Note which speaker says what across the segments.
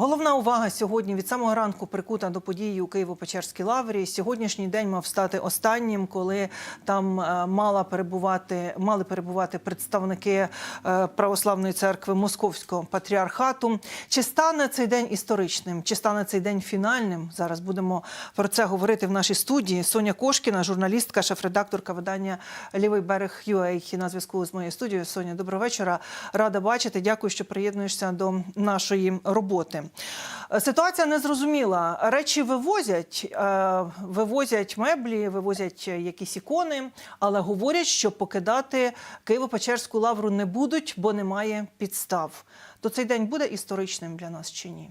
Speaker 1: Головна увага сьогодні від самого ранку прикута до події у Києво-Печерській лаврі. Сьогоднішній день мав стати останнім, коли там е, мала перебувати, мали перебувати представники е, православної церкви Московського патріархату. Чи стане цей день історичним? Чи стане цей день фінальним? Зараз будемо про це говорити в нашій студії. Соня Кошкіна, журналістка, шеф-редакторка видання Лівий берег UA на зв'язку з моєю студією. Соня, доброго вечора. Рада бачити. Дякую, що приєднуєшся до нашої роботи. Е, Ситуація незрозуміла. Речі вивозять, е, вивозять меблі, вивозять якісь ікони, але говорять, що покидати Києво-Печерську лавру не будуть, бо немає підстав. То цей день буде історичним для нас чи ні?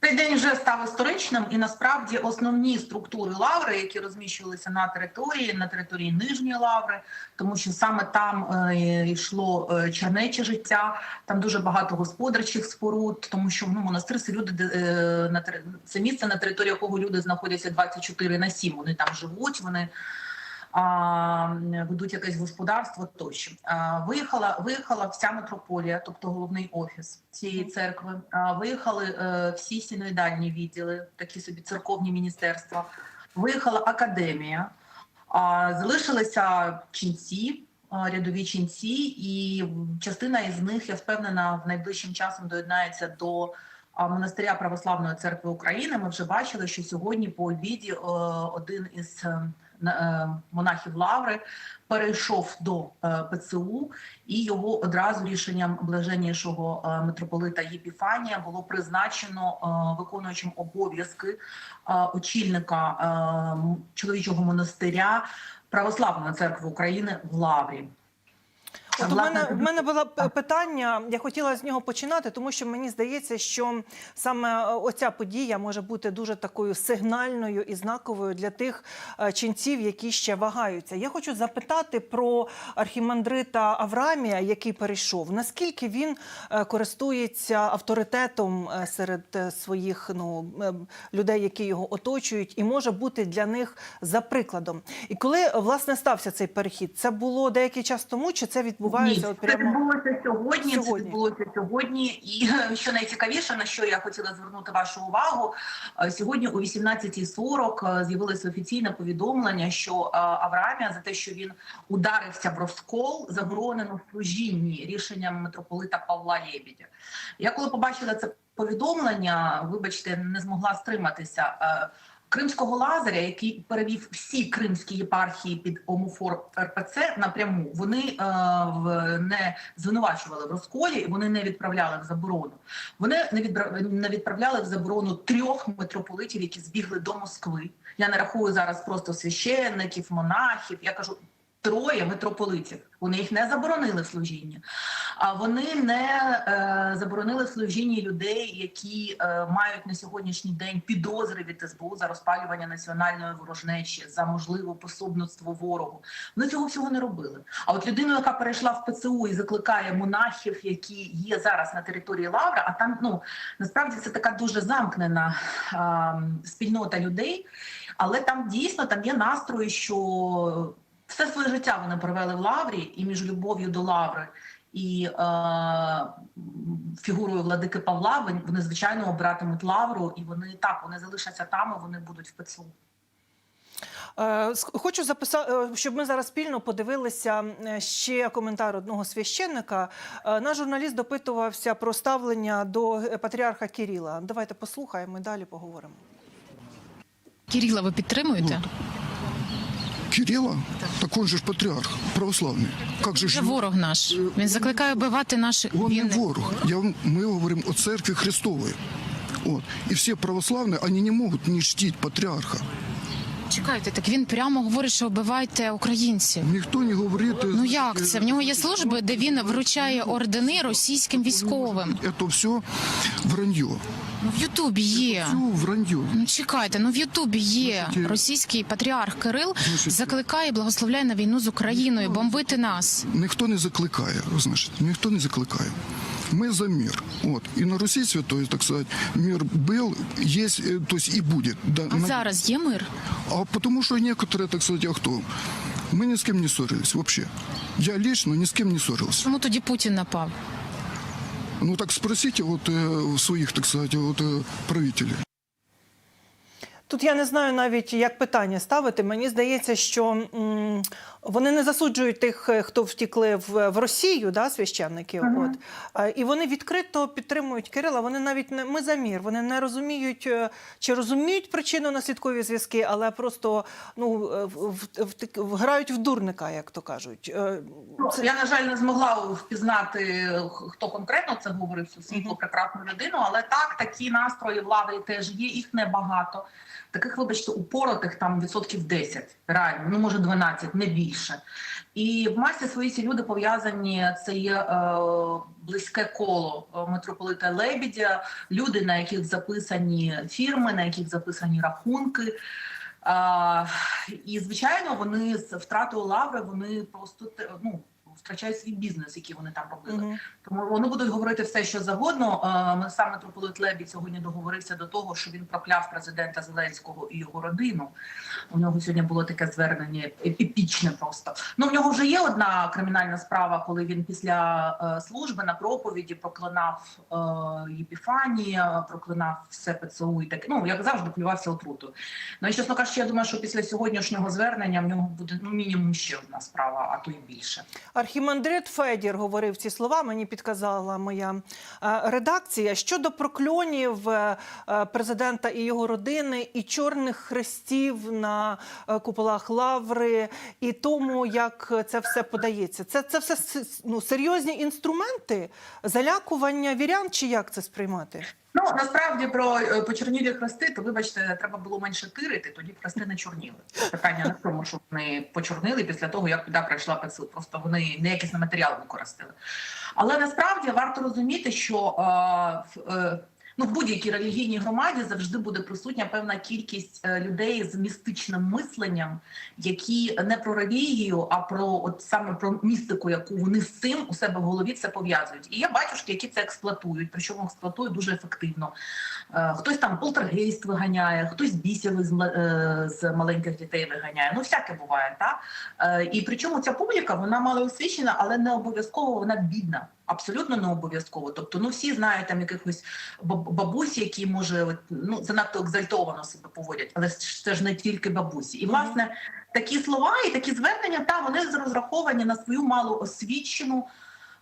Speaker 2: Цей день вже став історичним, і насправді основні структури лаври, які розміщувалися на території, на території нижньої лаври, тому що саме там е, йшло е, чернече життя, там дуже багато господарчих споруд, тому що ну, монастир це люди е, на це місце, на території якого люди знаходяться 24 на 7. Вони там живуть, вони ведуть якесь господарство тощо. Виїхала, виїхала вся митрополія, тобто головний офіс цієї церкви. Виїхали е, всі синоїдальні відділи, такі собі церковні міністерства. Виїхала академія, залишилися ченці. Рядові ченці, і частина із них, я впевнена, в найближчим часом доєднається до монастиря Православної церкви України. Ми вже бачили, що сьогодні по обіді е, один із е, монахів Лаври перейшов до е, ПЦУ, і його одразу рішенням блаженнішого е, митрополита Єпіфанія було призначено е, виконуючим обов'язки е, очільника е, чоловічого монастиря Православної церкви України в Лаврі.
Speaker 1: От у мене в мене було питання. Я хотіла з нього починати, тому що мені здається, що саме е, оця подія може бути дуже такою сигнальною і знаковою для тих е, ченців, які ще вагаються. Я хочу запитати про архімандрита Аврамія, який перейшов. Наскільки він е, користується авторитетом серед своїх ну людей, які його оточують, і може бути для них за прикладом. І коли власне стався цей перехід, це було деякий час тому, чи це відбувається
Speaker 2: Ні,
Speaker 1: от
Speaker 2: це відбулося сьогодні.
Speaker 1: сьогодні.
Speaker 2: Це відбулося сьогодні. І е, що найцікавіше, на що я хотіла звернути вашу увагу, е, сьогодні о 18.40 е, з'явилося офіційне повідомлення, що Авраамія за те, що він ударився в розкол, заборонено в служінні рішенням митрополита Павла Лєбідя. Я коли побачила це повідомлення, вибачте, не змогла стриматися. Кримського лазаря, який перевів всі кримські єпархії під ОМУФОР РПЦ напряму, вони е, в не звинувачували в розколі, вони не відправляли в заборону. Вони не відбра- не відправляли в заборону трьох митрополитів, які збігли до Москви. Я не рахую зараз просто священників, монахів. Я кажу. Троє митрополитів. Вони їх не заборонили в служінні, а вони не е, заборонили в служінні людей, які е, мають на сьогоднішній день підозри від СБУ за розпалювання національної ворожнечі, за можливе пособництво ворогу. Вони цього всього не робили. А от людину, яка перейшла в ПЦУ і закликає монахів, які є зараз на території Лавра, а там ну насправді це така дуже замкнена а, спільнота людей, але там дійсно там є настрої, що все своє життя вони провели в Лаврі і між любов'ю до Лаври. І е, фігурою владики Павла вони, звичайно обратимуть лавру, і вони так вони залишаться там, і вони будуть в ПЦУ.
Speaker 1: Е, Хочу записати, щоб ми зараз спільно подивилися е, ще коментар одного священника. Е, Наш журналіст допитувався про ставлення до е, патріарха Кирила. Давайте послухаємо і далі поговоримо.
Speaker 3: Кирила, ви підтримуєте?
Speaker 4: Кирилла? Так он же ж патриарх православный. Как же
Speaker 3: Це
Speaker 4: ж
Speaker 3: ворог наш. Він закликає вбивати наші
Speaker 4: он не
Speaker 3: він
Speaker 4: ворог. Я, вам- мы говорим о церкви Христовой. Вот. И все православные, они не могут не чтить патриарха.
Speaker 3: чекайте. Так він прямо говорить, що вбивайте українців.
Speaker 4: Ніхто не говорит...
Speaker 3: Ну як це? В нього є служби, де він вручає ордени російським військовим.
Speaker 4: Это все вранье.
Speaker 3: Ну в Ютубі є.
Speaker 4: Все вранье.
Speaker 3: Ну чекайте, ну в Ютубі є російський патріарх Кирил закликає, і благословляє на війну з Україною, бомбити нас.
Speaker 4: Ніхто не закликає, значить, ніхто не закликає Ми за мир. От. І на Русі святой, так сказать, мир был, есть, э, то есть и будет. Да,
Speaker 3: А
Speaker 4: на-
Speaker 3: зараз є мир.
Speaker 4: А потому что некоторые, так сказать, а кто? Мы ни с кем не ссорились вообще. Я лично ни с кем не ссорился.
Speaker 3: Чому тоді Путін напав?
Speaker 4: Ну так спросите вот э, у своих, так сказать, вот э, правителей.
Speaker 1: Тут я не знаю навіть, як питання ставити. Мені здається, що м, вони не засуджують тих, е, хто втікли в, в Росію, да, священників. От. Е, І вони відкрито підтримують Кирила. Вони навіть не ми за мір. Вони не розуміють, е, чи розуміють причину наслідкові зв'язки, але просто ну, в, в, в, вграють в дурника, як то кажуть. Е,
Speaker 2: Ну, Я на жаль не змогла впізнати хто конкретно це говорив цю світлу прекрасну людину, але так такі настрої влади теж є. Їх небагато. Таких, вибачте, упоротих там відсотків 10, реально, ну може 12, не більше. І в масі свої ці люди пов'язані. Це є е, близьке коло е, митрополита Лебідя, люди, на яких записані фірми, на яких записані рахунки. А, і звичайно, вони з втратою лаври вони просто ну, втрачають свій бізнес, який вони там робили.
Speaker 1: Мгм.
Speaker 2: Тому вони будуть говорити все, що завгодно. Е, Ми сам митрополит Лебідь сьогодні договорився до того, що він прокляв президента Зеленського і його родину. У нього сьогодні було таке звернення еп- епічне просто. Ну в нього вже є одна кримінальна справа, коли він після е, служби на проповіді проклинав е, Єпіфанія, проклинав все ПЦУ і таке. Ну як завжди, плювався отрутою. Ну і чесно кажучи, я думаю, що після сьогоднішнього звернення в нього буде ну мінімум ще одна справа, а то й більше.
Speaker 1: Архімандрит Федір говорив ці слова. Мені підказала моя е, редакція щодо прокльонів е, е, президента і його родини, і чорних хрестів на куполах лаври, і тому, як це все подається. Це, це все ну, серйозні інструменти залякування вірян, чи як це сприймати?
Speaker 2: Ну насправді про почернілі хрести, то вибачте, треба було менше тирити, тоді хрести не чорніли. Питання не в тому, що вони почорнили після того, як туди прийшла ПЦУ. Просто вони неякісний матеріал використали. Але насправді варто розуміти, що е, е, ну, в будь-якій релігійній громаді завжди буде присутня певна кількість е, людей з містичним мисленням, які не про релігію, а про от саме про містику, яку вони з цим у себе в голові це пов'язують. І є батюшки, які це експлуатують, причому експлуатують дуже ефективно. Е, Хтось там полтергейст виганяє, хтось бісів з, е, з маленьких дітей виганяє. Ну, всяке буває, так? І причому ця публіка вона мало освічена, але не обов'язково вона бідна. Абсолютно не обов'язково. Тобто, ну всі знають там якихось баб- бабусі, які може от, ну занадто екзальтовано себе поводять, але це ж не тільки бабусі. І власне такі слова і такі звернення, та вони розраховані на свою малоосвічену,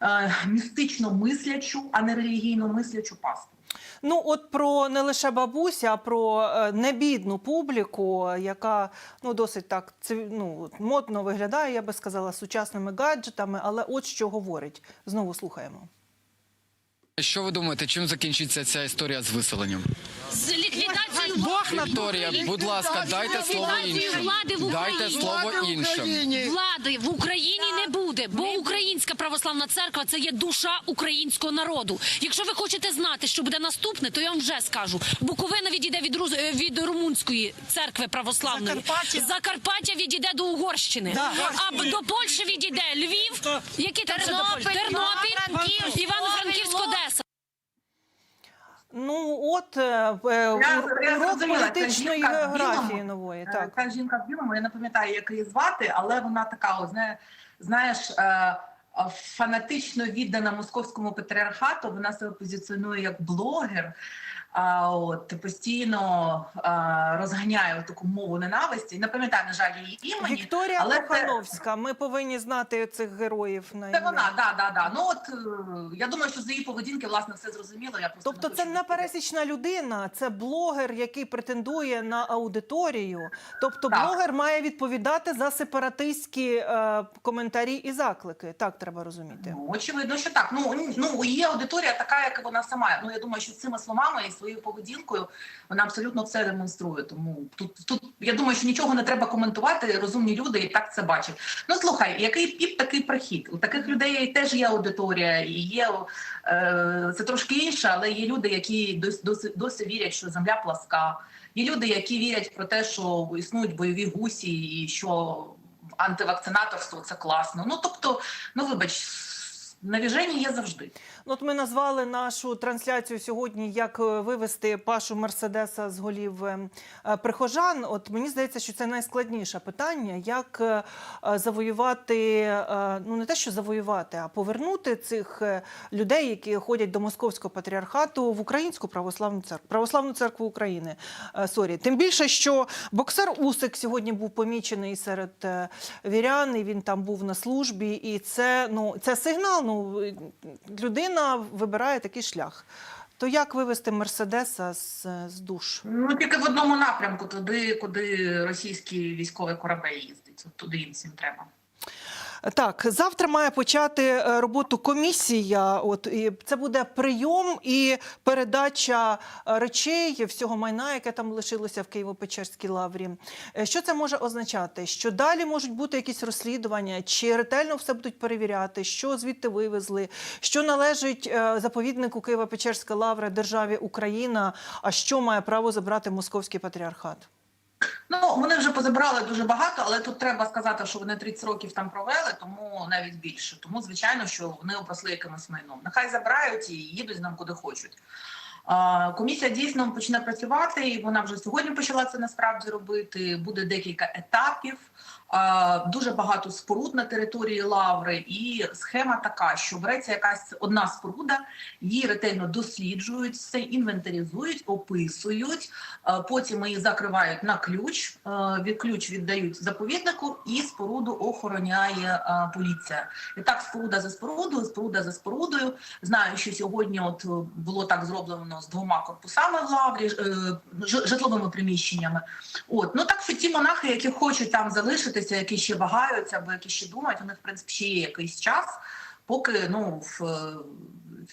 Speaker 2: е, містично мислячу, а не релігійно мислячу пасту.
Speaker 1: Ну, от про не лише бабуся, а про е, небідну публіку, яка ну досить так цив- ну, модно виглядає, я би сказала, сучасними гаджетами. Але от що говорить. Знову слухаємо.
Speaker 5: Що ви думаєте, чим закінчиться ця історія з виселенням?
Speaker 6: З ліквідацією
Speaker 5: Вікторія, будь ласка, дайте слово іншим.
Speaker 6: влади в
Speaker 5: Дайте
Speaker 6: Україні.
Speaker 5: слово іншим.
Speaker 6: Влади в Україні не буде, бо Українська православна церква це є душа українського народу. Якщо ви хочете знати, що буде наступне, то я вам вже скажу. Буковина відійде від Рус- е, від румунської церкви православної.
Speaker 1: Закарпаття.
Speaker 6: Закарпаття відійде до Угорщини. А до Польщі відійде Львів, який там ще? Тернопіль, Івано-Франківськ, Одеса.
Speaker 1: Ну, от е, е,
Speaker 2: Я-
Speaker 1: урок
Speaker 2: я
Speaker 1: політичної географії
Speaker 2: білому.
Speaker 1: нової.
Speaker 2: Е,
Speaker 1: Так.
Speaker 2: Та жінка в білому, я не пам'ятаю, як її звати, але вона така, о, знає, знаєш, фанатично віддана московському патріархату. Вона себе позиціонує як блогер. А от постійно а, розганяє таку мову ненависті. Не пам'ятаю, на жаль, її імені.
Speaker 1: Вікторія
Speaker 2: але це-
Speaker 1: Ми повинні знати цих героїв на
Speaker 2: Це вона, да, да, да. Ну от е, я думаю, що з її поведінки власне все зрозуміло. Я просто
Speaker 1: Тобто
Speaker 2: не
Speaker 1: це не пересічна людина, це блогер, який претендує на аудиторію. Тобто
Speaker 2: Так.
Speaker 1: блогер має відповідати за сепаратистські е, коментарі і заклики. Так треба розуміти.
Speaker 2: Ну, очевидно, що так. Ну ну її аудиторія така, як вона сама. Ну я думаю, що цими словами і своєю поведінкою вона абсолютно все демонструє. Тому тут тут я думаю, що нічого не треба коментувати. Розумні люди і так це бачать. Ну слухай, який піп, такий прихід. У таких людей теж є аудиторія, і є е, це трошки інше, але є люди, які досі, досі, вірять, що земля пласка. Є люди, які вірять про те, що існують бойові гусі, і що антивакцинаторство це класно. Ну тобто, ну вибач, навіження є завжди.
Speaker 1: Ну, от ми назвали нашу трансляцію сьогодні як е, вивести Пашу Мерседеса з голів е, е, прихожан. От мені здається, що це найскладніше питання, як е, завоювати, ну не те, що завоювати, а повернути цих людей, які ходять до московського патріархату в українську православну церкву, православну церкву України. Сорі, тим більше, що боксер Усик сьогодні був помічений серед вірян, і він там був на службі, і це ну це сигнал. Ну людина вибирає такий шлях. То як вивести Мерседеса з, з душ?
Speaker 2: Ну тільки в одному напрямку, туди, куди російський військовий корабель їздить. Туди їм всім треба.
Speaker 1: Так, завтра має почати е, роботу комісія. От і це буде прийом і передача е, речей всього майна, яке там лишилося в Києво-Печерській лаврі. Е, Що це може означати? Що далі можуть бути якісь розслідування, чи ретельно все будуть перевіряти, що звідти вивезли, що належить заповіднику Києво-Печерська лавра державі Україна, а що має право забрати московський патріархат?
Speaker 2: Ну вони вже позабрали дуже багато, але тут треба сказати, що вони 30 років там провели, тому навіть більше. Тому звичайно, що вони обросли якимось майном. Нехай забирають і їдуть з ним куди хочуть. Комісія дійсно почне працювати, і вона вже сьогодні почала це насправді робити. Буде декілька етапів, дуже багато споруд на території лаври. І схема така, що береться якась одна споруда, її ретельно досліджують, все інвентаризують, описують. Потім її закривають на ключ. Від ключ віддають заповіднику, і споруду охороняє поліція. І так споруда за спорудою, споруда за спорудою. Знаю, що сьогодні от е, було так зроблено з двома корпусами в лаврі, е, житловими приміщеннями. От ну так що ті монахи, які хочуть там залишитися, які ще вагаються або які ще думають, у них в принципі ще є якийсь час, поки ну в, е,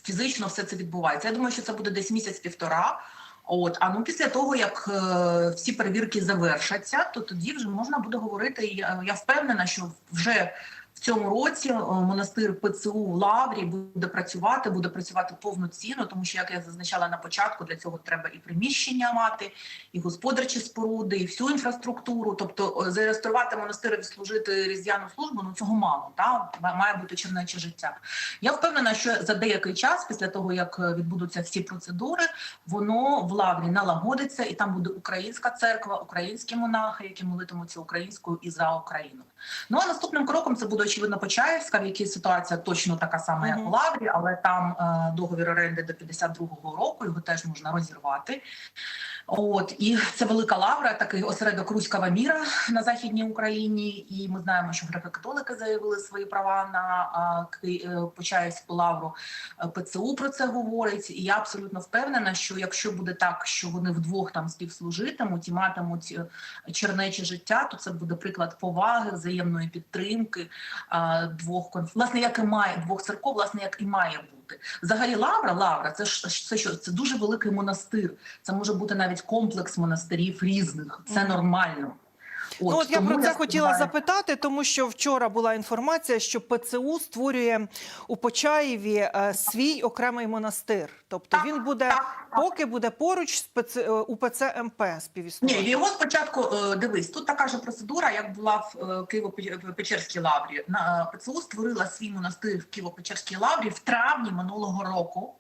Speaker 2: фізично все це відбувається. Я думаю, що це буде десь місяць-півтора. От, а ну після того, як е, всі перевірки завершаться, то тоді вже можна буде говорити. Я, я впевнена, що вже цьому році е, монастир ПЦУ в Лаврі буде працювати, буде працювати повноцінно, тому що як я зазначала на початку, для цього треба і приміщення мати, і господарчі споруди, і всю інфраструктуру. Тобто е, зареєструвати монастир і служити різдвяну службу, ну цього мало. Та має бути чернече життя. Я впевнена, що за деякий час, після того як е, відбудуться всі процедури, воно в лаврі налагодиться, і там буде українська церква, українські монахи, які молитимуться українською і за Україну. Ну а наступним кроком це буде очевидно Почаївська, в якій ситуація точно така сама, як у Лаврі, але там е, договір оренди до 52-го року, його теж можна розірвати. От і це велика лавра, такий осередок руського міра на західній Україні. І ми знаємо, що греко-католики заявили свої права на е, Почаївську лавру. ПЦУ про це говорить. І я абсолютно впевнена, що якщо буде так, що вони вдвох там співслужитимуть і матимуть е, чернече життя, то це буде приклад поваги, взаємної підтримки двох конф... власне, як і має двох церков, власне, як і має бути. Взагалі, лавра, лавра, це ж це що? Це дуже великий монастир. Це може бути навіть комплекс монастирів різних. Це
Speaker 1: Мгм.
Speaker 2: Нормально.
Speaker 1: ну, от я про це хотіла
Speaker 2: сподіваюся-
Speaker 1: запитати, тому що вчора була інформація, що ПЦУ створює у Почаєві е, свій окремий монастир. Тобто
Speaker 2: Так,
Speaker 1: він буде,
Speaker 2: так, так.
Speaker 1: поки буде поруч з ПЦ, е, УПЦ МП
Speaker 2: Ні, його спочатку е, дивись. Тут така ж процедура, як була в е, Києво-Печерській лаврі. На е, ПЦУ створила свій монастир в Києво-Печерській лаврі в травні минулого року.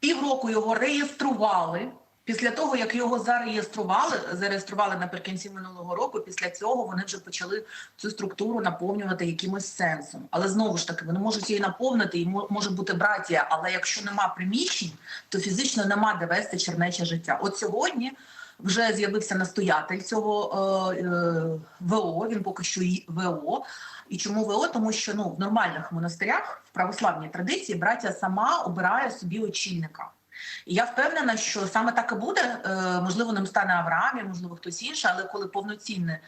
Speaker 2: Півроку його реєстрували. Після того, як його зареєстрували, зареєстрували наприкінці минулого року. Після цього вони вже почали цю структуру наповнювати якимось сенсом. Але знову ж таки, вони можуть її наповнити, і може бути братія. Але якщо нема приміщень, то фізично нема де вести чернече життя. От сьогодні вже з'явився настоятель цього е, е, ВО. Він поки що і ВО. І чому ВО? Тому що ну в нормальних монастирях в православній традиції братія сама обирає собі очільника. І я впевнена, що саме так і буде. Е, можливо, ним стане Авраамі, можливо, хтось інший, але коли повноцінне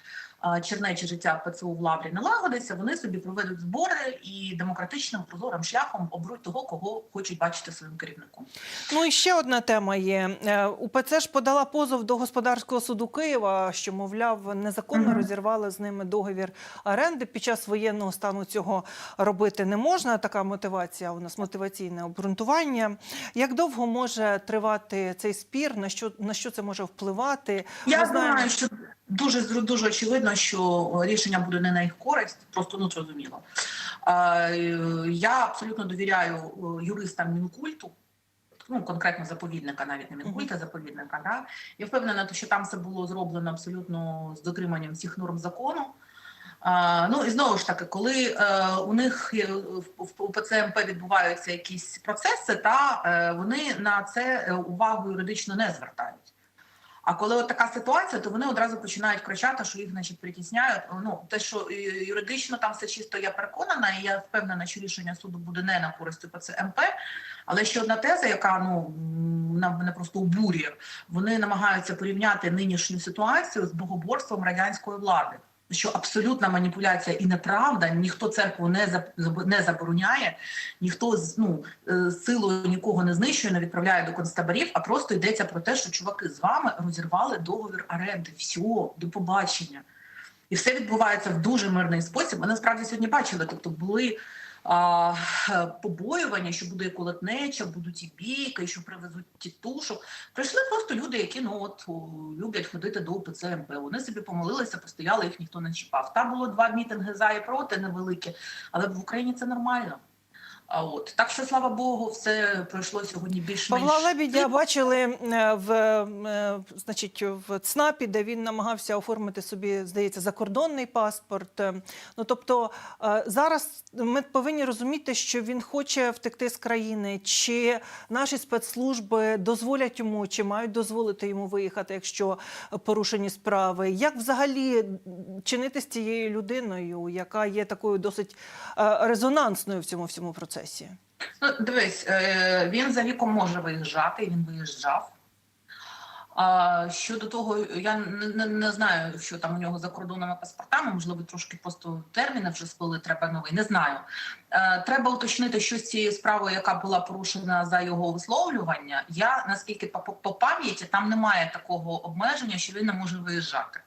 Speaker 2: чернече життя ПЦУ в Лаврі налагодиться, вони собі проведуть збори і демократичним прозорим шляхом оберуть того, кого хочуть бачити своїм керівником.
Speaker 1: Ну і ще одна тема є. Е, УПЦ ж подала позов до господарського суду Києва, що мовляв незаконно
Speaker 2: Мгм.
Speaker 1: розірвали з ними договір оренди. Під час воєнного стану цього робити не можна. Така мотивація у нас мотиваційне обґрунтування. Як довго може тривати цей спір? На що на що це може впливати?
Speaker 2: Я
Speaker 1: Ми знаємо-
Speaker 2: що дуже дуже очевидно, що рішення буде не на їх користь, просто ну зрозуміло. Е, Я абсолютно довіряю е, юристам мінкульту. Ну, конкретно заповідника, навіть не мінкульта, заповідника. Да? Я впевнена, що там все було зроблено абсолютно з дотриманням всіх норм закону. А, ну і знову ж таки, коли е, у них в, ПЦМП відбуваються якісь процеси, та е, вони на це е, увагу юридично не звертають. А коли от така ситуація, то вони одразу починають кричати, що їх, значить, притісняють. Ну те, що е, юридично там все чисто, я переконана, і я впевнена, що рішення суду буде не на користь ПЦМП. Але ще одна теза, яка ну мене просто обурює, вони намагаються порівняти нинішню ситуацію з богоборством радянської влади. Що абсолютна маніпуляція і неправда, ніхто церкву не забороняє, ніхто ну е, силою нікого не знищує, не відправляє до концтаборів, а просто йдеться про те, що чуваки з вами розірвали договір оренди. Все, до побачення. І все відбувається в дуже мирний спосіб. Ми насправді сьогодні бачили, тобто були а, е, побоювання, що буде колотнеча, будуть і бійки, що привезуть тітушок. Прийшли просто люди, які ну от люблять ходити до МП. Вони собі помолилися, постояли, їх ніхто не чіпав. Там було два мітинги за і проти невеликі, але в Україні це нормально. А от так що слава Богу, все пройшло сьогодні більш-менш.
Speaker 1: Павла Лебідя бачили е, в, е, значить, в ЦНАПі, де він намагався оформити собі, здається, закордонний паспорт. Е, Ну тобто зараз ми повинні розуміти, що він хоче втекти з країни, чи наші спецслужби дозволять йому, чи мають дозволити йому виїхати, якщо порушені справи. Як взагалі чинити з цією людиною, яка є такою досить резонансною в цьому всьому процесі?
Speaker 2: Ну, дивись, е, він за віком може виїжджати, він виїжджав. А щодо того, я не, не, не знаю, що там у нього за кордонними паспортами, можливо, трошки просто терміни вже сплили, треба новий. Не знаю. Е, треба уточнити, що з цією справою, яка була порушена за його висловлювання. Я наскільки по, по пам'яті там немає такого обмеження, що він не може виїжджати.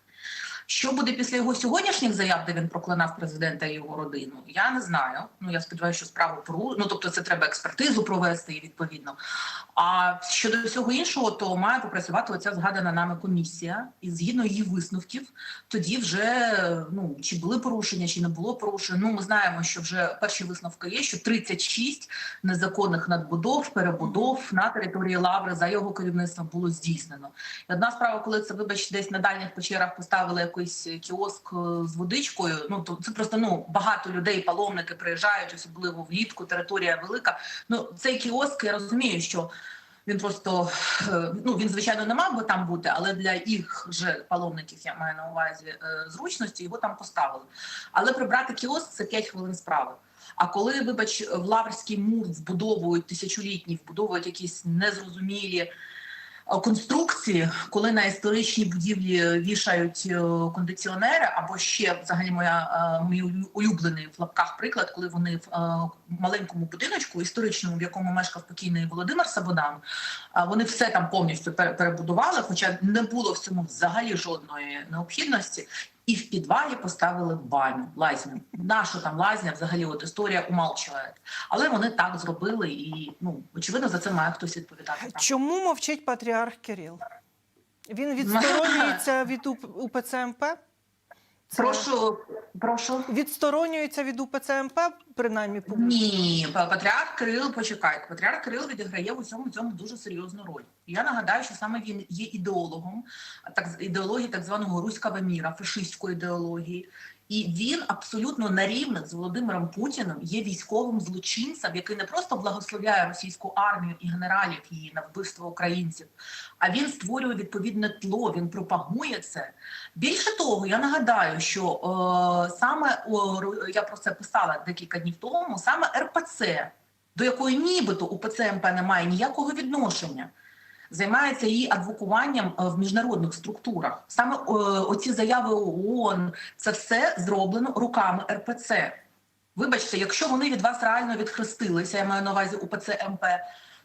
Speaker 2: Що буде після його сьогоднішніх заяв, де він проклинав президента і його родину? Я не знаю. Ну я сподіваюся, що справу пору... Ну тобто, це треба експертизу провести і відповідно. А щодо всього іншого, то має попрацювати оця згадана нами комісія, і згідно її висновків, тоді вже ну чи були порушення, чи не було порушень. Ну ми знаємо, що вже перші висновки є, що 36 незаконних надбудов, перебудов на території Лаври за його керівництвом було здійснено. І одна справа, коли це вибач, десь на дальніх печерах поставили якийсь кіоск е, з водичкою. Ну то це просто ну багато людей, паломники приїжджають, особливо влітку. Територія велика. Ну цей кіоск я розумію, що. Він просто е, ну він звичайно не мав би там бути, але для їх же паломників я маю на увазі е, зручності його там поставили. Але прибрати кіоск це 5 хвилин справи. А коли, вибач, в Лаврський мур вбудовують тисячолітні, вбудовують якісь незрозумілі е, конструкції, коли на історичній будівлі вішають е, кондиціонери, або ще взагалі моя е, мій улюблений в лапках приклад, коли вони в е, маленькому будиночку історичному, в якому мешкав покійний Володимир Сабодан, вони все там повністю пере- перебудували, хоча не було в цьому взагалі жодної необхідності. І в підвалі поставили баню, лазню. Наша там лазня взагалі от історія умалчує. Але вони так зробили, і ну очевидно за це має хтось відповідати.
Speaker 1: Чому мовчить патріарх Кирил? Він відсторонюється від УП- УПЦ МП? Це
Speaker 2: Прошу, прошу.
Speaker 1: Відсторонюється від УПЦ МП, принаймні публічно?
Speaker 2: Ні, патріарх Кирил, почекайте. Патріарх Кирил відіграє в усьому цьому дуже серйозну роль. Я нагадаю, що саме він є ідеологом так ідеології так званого руського міра, фашистської ідеології. І він абсолютно на рівних з Володимиром Путіним є військовим злочинцем, який не просто благословляє російську армію і генералів її на вбивство українців, а він створює відповідне тло, він пропагує це. Більше того, я нагадаю, що е, саме о, я про це писала декілька днів тому, саме РПЦ, до якої нібито УПЦ МП не ніякого відношення, займається її адвокуванням е, в міжнародних структурах. Саме е, оці заяви ООН, це все зроблено руками РПЦ. Вибачте, якщо вони від вас реально відхрестилися, я маю на увазі УПЦ МП,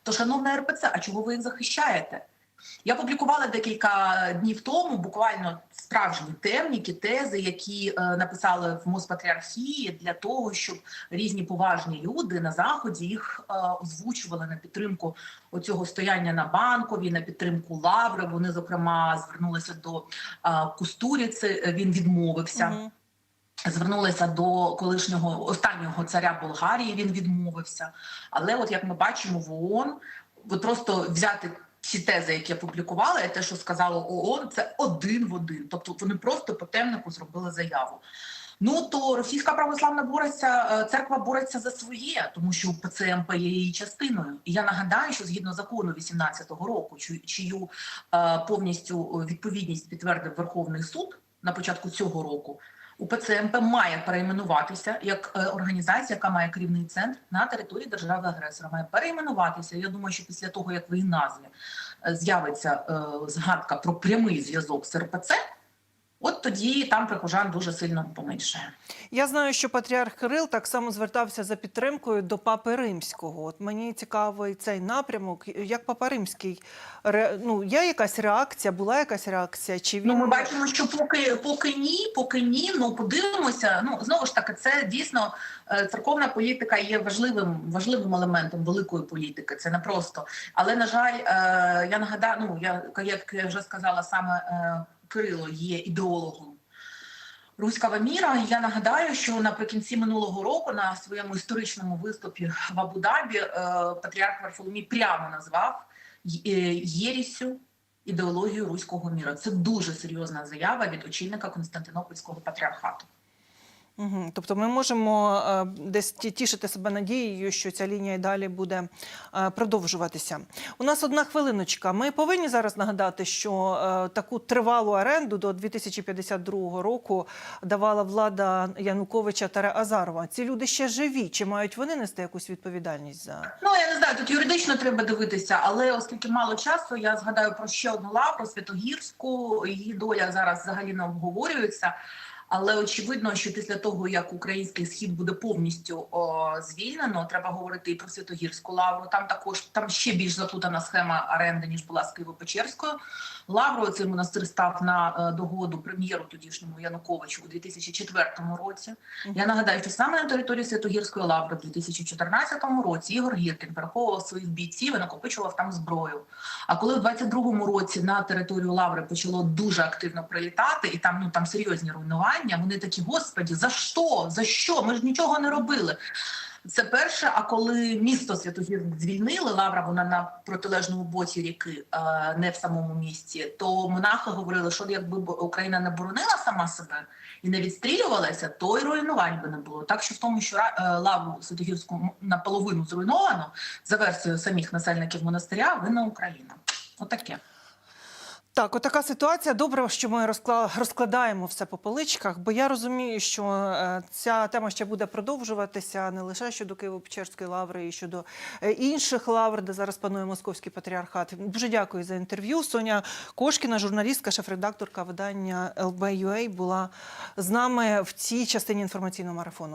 Speaker 2: то шановна РПЦ, а чого ви їх захищаєте? Я публікувала декілька днів тому, буквально справжні темніки, тези, які е, написали в Моспатріархії для того, щоб різні поважні люди на заході їх е, озвучували на підтримку оцього стояння на банкові, на підтримку лаври. Вони зокрема звернулися до е, Кустуріці. Він відмовився.
Speaker 1: Мгм.
Speaker 2: Звернулися до колишнього останнього царя Болгарії. Він відмовився. Але, от як ми бачимо, в ООН от просто взяти ці тези, які опублікували, і те, що сказало ООН, це один в один. Тобто вони просто по темнику зробили заяву. Ну то російська православна бореться, е, церква бореться за своє, тому що ПЦМП є її частиною. І я нагадаю, що згідно закону 18-го року, чию, е, повністю відповідність підтвердив Верховний суд на початку цього року. УПЦ МП має перейменуватися як е, організація, яка має керівний центр на території держави агресора. Має перейменуватися. Я думаю, що після того як в її назві е, з'явиться е, згадка про прямий зв'язок з РПЦ, от тоді там прихожан дуже сильно поменшає.
Speaker 1: Я знаю, що патріарх Кирил так само звертався за підтримкою до папи римського. От мені цікавий цей напрямок. Як папа римський ре... ну є якась реакція? Була якась реакція? Чи він
Speaker 2: Ну, ми бачимо, що поки поки ні, поки ні. Ну подивимося. Ну знову ж таки, це дійсно е, церковна політика є важливим важливим елементом великої політики. Це не просто. Але на жаль, е, я нагадаю, ну я як я вже сказала, саме е, Кирило є ідеологом. Руського міра. Я нагадаю, що наприкінці минулого року на своєму історичному виступі в Абу-Дабі е, патріарх Варфоломій прямо назвав е, єрісю ідеологію руського міра. Це дуже серйозна заява від очільника Константинопольського патріархату.
Speaker 1: Угу. Тобто ми можемо е, десь ті- тішити себе надією, що ця лінія і далі буде е, продовжуватися. У нас одна хвилиночка. Ми повинні зараз нагадати, що е, таку тривалу оренду до 2052 року давала влада Януковича та Азарова. Ці люди ще живі. Чи мають вони нести якусь відповідальність за
Speaker 2: Ну я не знаю, тут юридично треба дивитися, але оскільки мало часу, я згадаю про ще одну лавру Святогірську. Її доля зараз взагалі не обговорюється. Але очевидно, що після того як український схід буде повністю о, звільнено, треба говорити і про Святогірську лавру. Там також там ще більш заплутана схема оренди ніж була з Києво-Печерською лаврою. Цей монастир став на е, догоду прем'єру тодішньому Януковичу у 2004 році. Я нагадаю, що саме на території Святогірської лаври в 2014 році Ігор Гіркін переховував своїх бійців і накопичував там зброю. А коли в 22-му році на територію лаври почало дуже активно прилітати, і там ну там серйозні руйнування, вони такі, господі, за що? За що? Ми ж нічого не робили. Це перше. А коли місто Святогір звільнили, лавра вона на протилежному боці ріки, е, не в самому місті, то монахи говорили, що якби Україна не боронила сама себе і не відстрілювалася, то й руйнувань би не було. Так що в тому, що е, лавру Святогірську наполовину зруйновано за версією самих насельників монастиря, винна Україна. Отаке.
Speaker 1: Так, отака ситуація. Добре, що ми розкла- розкладаємо все по поличках, бо я розумію, що е, ця тема ще буде продовжуватися не лише щодо Києво-Печерської лаври, і щодо е, інших лавр, де зараз панує московський патріархат. Дуже дякую за інтерв'ю. Соня Кошкіна, журналістка, шеф-редакторка видання LB.UA, була з нами в цій частині інформаційного марафону.